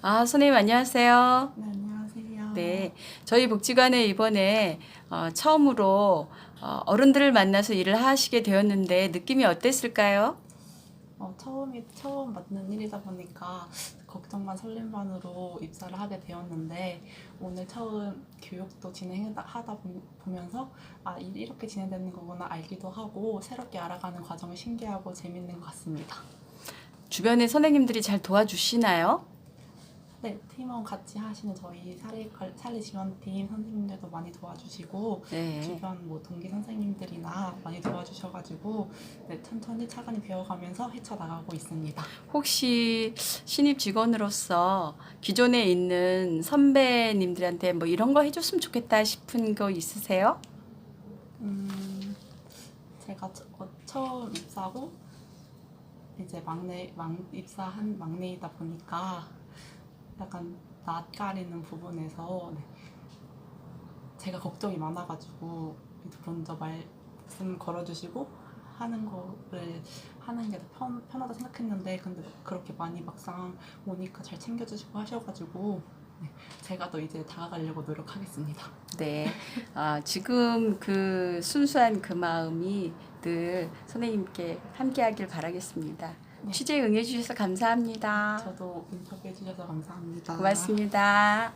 아, 선생님 안녕하세요. 네, 안녕하세요. 네, 저희 복지관에 이번에 어, 처음으로 어, 어른들을 만나서 일을 하시게 되었는데 느낌이 어땠을까요? 어, 처음이 처음 맡는 일이다 보니까 걱정만 설렘 반으로 입사를 하게 되었는데 오늘 처음 교육도 진행하다 보- 보면서 아 일이 이렇게 진행되는 거구나 알기도 하고 새롭게 알아가는 과정이 신기하고 재밌는 것 같습니다. 주변에 선생님들이 잘 도와주시나요? 네, 팀원 같이 하시는 저희 사례 지원팀 선생님들도 많이 도와주시고 네. 주변 뭐 동기 선생님들이나 많이 도와주셔가지고 네, 천천히 차근히 배워가면서 헤쳐나가고 있습니다. 혹시 신입 직원으로서 기존에 있는 선배님들한테 뭐 이런 거 해줬으면 좋겠다 싶은 거 있으세요? 음, 제가 처, 어, 처음 입사하고 이제 막내 막 입사한 막내이다 보니까 약간 낯가리는 부분에서 네, 제가 걱정이 많아가지고 먼저 말씀 걸어주시고 하는 거를 하는 게 더 편, 편하다 생각했는데 근데 그렇게 많이 막상 오니까 잘 챙겨주시고 하셔가지고 네, 제가 더 이제 다가가려고 노력하겠습니다. 네. 아, 지금 그 순수한 그 마음이 늘 선생님께 함께하길 바라겠습니다. 네. 취재 응해주셔서 감사합니다. 저도 인터뷰해 주셔서 감사합니다. 고맙습니다.